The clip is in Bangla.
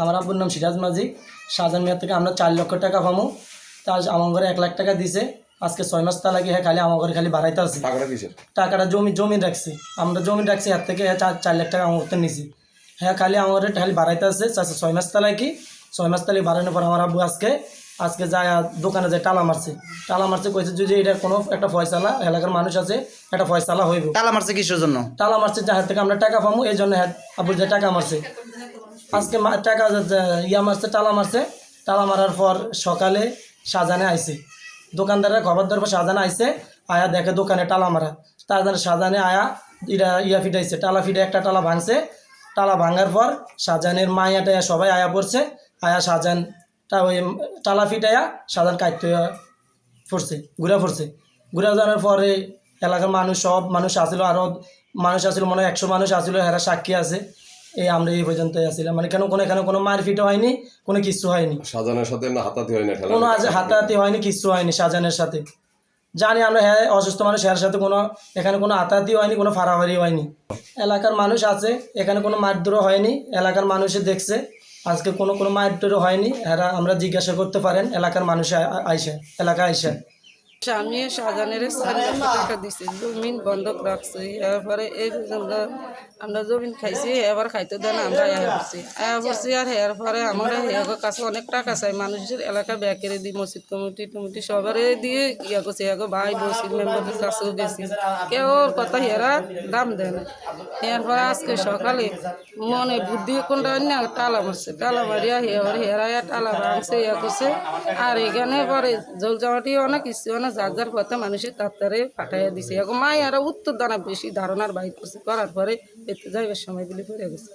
আমার আব্বুর নাম সিরাজ মাঝি। শাহজাহান মিয়ার থেকে আমরা চার লক্ষ টাকা পামু। তা আমার ঘরে এক লাখ টাকা দিছে। আজকে ছয় মাস তালা গিয়ে খালি আমার ঘরে খালি বাড়াইতে আছে টাকাটা জমি জমি রাখছি। আমরা জমি রাখছি হাত থেকে হ্যাঁ চার চার লাখ টাকা আমার নিছি। হ্যাঁ খালি আমার খালি বাড়াইতে আছে চাচ্ছে ছয় মাস তালায় কি ছয় মাস তালি বাড়ানোর পর আমার আব্বু আজকে আজকে যায় দোকানে যায় টালা মারছে। টালা মারছে কইছে যদি এটা কোনো একটা ফয়সালা এলাকার মানুষ আছে একটা ফয়সালা হইব। তালা মারছে কিসের জন্য? টালা মারছে যাহার থেকে আমরা টাকা পাবো এই জন্য হ্যাঁ আব্বুর যে টাকা মারছে। আজকে টাকা ইয়া মারছে টালা মারছে টালা মারার পর সকালে সাজানে আইছে। দোকানদারের খবর দেওয়ার পর সাজানে আইছে, আয়া দেখে দোকানে টালা মারা। তার সাজানে আয়া ইটা ইয়া ফিটাইছে টালা ফিটে একটা টালা ভাঙছে। টালা ভাঙার পর সাজানের মায়া টায়া সবাই আয়া পড়ছে, আয়া সাজান তা ওই টালা ফিটাইয়া সাজান কাটতে পড়ছে, ঘুরে পড়ছে। ঘুরে যাওয়ার পরে এলাকার মানুষ সব মানুষ আসিল আরও মানুষ আসিল, মনে হয় একশো মানুষ আসিল, এরা সাক্ষী আছে। এই আমরা এই পর্যন্ত আসছিলাম মানে কেন কোনো এখানে কোনো মারপিটও হয়নি কোনো কিচ্ছু হয়নি। সাজানোর সাথে না হাতাতে হয় না কোনো আজ হাতাহাতি হয়নি কিচ্ছু হয়নি শাহজাহানের সাথে। জানি আমরা হ্যাঁ অসুস্থ মানুষ এর সাথে কোনো এখানে কোনো হাতাহাতি হয়নি কোনো ফাড়াফাড়ি হয়নি। এলাকার মানুষ আছে এখানে কোনো মারধরও হয়নি এলাকার মানুষে দেখছে। আজকে কোনো কোনো মারধরও হয়নি এরা আমরা জিজ্ঞাসা করতে পারেন এলাকার মানুষে আইসে এলাকা আইসে। স্বামী শাহজাহানের চার লক্ষ টাকা দিছে? জমিন বন্ধক রাখছে এরপরে এই আমরা আমরা জমিন খাইছি এবার খাইতে দেন আমরা এয়া করছি এয়া করছি আর এর পরে আমরা এর কাছে অনেক টাকা চাই। মানুষের এলাকা ব্যাকেরে দিই মসজিদ কমিটি টমিটি সবারে দিয়ে ইয়া করছে এগো ভাই মসজিদ মেম্বারদের কাছেও গেছি। কেউ কথা হেরা দাম দেয় না। এরপরে আজকে সকালে মনে বুদ্ধি কোনটা না টালা মারছে। টালা মারিয়া হেয়ার হেরাইয়া টালা ভাঙছে ইয়া করছে। আর এখানে পরে জল জামাটি অনেক কিছু অনেক যার যার কথা মানুষের তাত্তারে পাঠাইয়া দিছে। এখন মাই আর উত্তর দানা বেশি ধারণার বাইর করছে, করার পরে এতে যাইবার সময় দিলে পড়ে গেছে।